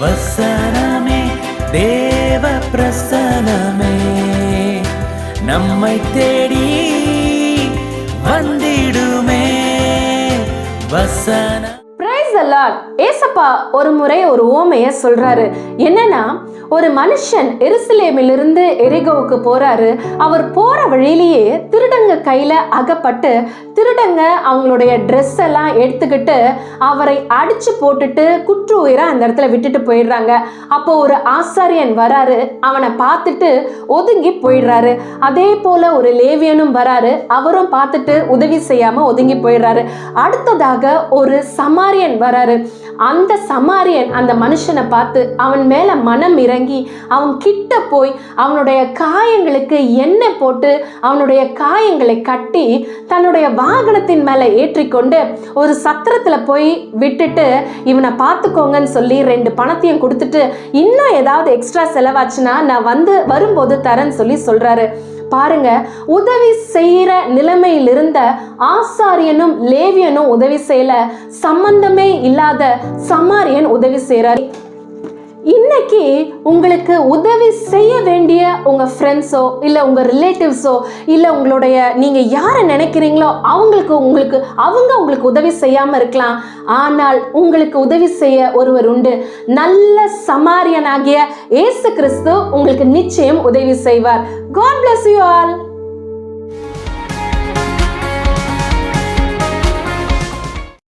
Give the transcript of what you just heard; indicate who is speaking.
Speaker 1: வசனமே தேவ பிரசனமே நம்மை தேடி வந்திடுமே வசன.
Speaker 2: ஏசப்பா ஒரு முறை ஒரு ஓமைய சொல்றாரு. என்னன்னா ஒரு மனுஷன் எருசலேமிலிருந்து எரிகோவுக்கு போறாரு. அவர் போற வழியிலேயே திருடங்க கையில அகப்பட்டு திருடங்க அவங்களுடைய ட்ரெஸ் எல்லாம் எடுத்துக்கிட்டு அவரை அடித்து போட்டுட்டு குற்று உயிரை அந்த இடத்துல விட்டுட்டு போயிடுறாங்க. அப்போ ஒரு ஆசாரியன் வராரு. அவனை பார்த்துட்டு ஒதுங்கி போயிடுறாரு. அதே போல ஒரு லேவியனும் வராரு. அவரும் பார்த்துட்டு உதவி செய்யாமல் ஒதுங்கி போயிடுறாரு. அடுத்ததாக ஒரு சமாரியன் வராரு. அந்த சமாரியன் அந்த மனுஷனை பார்த்து அவன் மேலே மனம் இறங்கி அவன் கிட்ட போய் அவனுடைய காயங்களுக்கு எண்ணெய் போட்டு அவனுடைய காயங்களை கட்டி தன்னுடைய வாகனத்தின் மேல ஏற்றிக்கொண்டு ஒரு சத்திரத்துல போய் விட்டுட்டு இவனை பார்த்துக்கோங்கன்னு சொல்லி ரெண்டு பணத்தையும் கொடுத்துட்டு இன்னும் ஏதாவது எக்ஸ்ட்ரா செலவாச்சுன்னா நான் வந்து வரும்போது தரேன்னு சொல்லி சொல்றாரு. பாருங்க உதவி செய்யற நிலைமையில் இருந்த ஆசாரியனும் லேவியனும் உதவி செய்யல. சம்பந்தமே இல்லாத சமாரியன் உதவி செய்கிறார் இன்னைக்கு உங்களுக்கு உதவி செய்ய வேண்டிய உங்க ஃப்ரெண்ட்ஸோ இல்லை உங்க ரிலேட்டிவ்ஸோ இல்லை உங்களுடைய நீங்க யாரை நினைக்கிறீங்களோ அவங்களுக்கு உங்களுக்கு அவங்க உங்களுக்கு உதவி செய்யாம இருக்கலாம். ஆனால் உங்களுக்கு உதவி செய்ய ஒருவர் உண்டு. நல்ல சமாரியனாகிய இயேசு கிறிஸ்து உங்களுக்கு நிச்சயம் உதவி செய்வார். God bless you all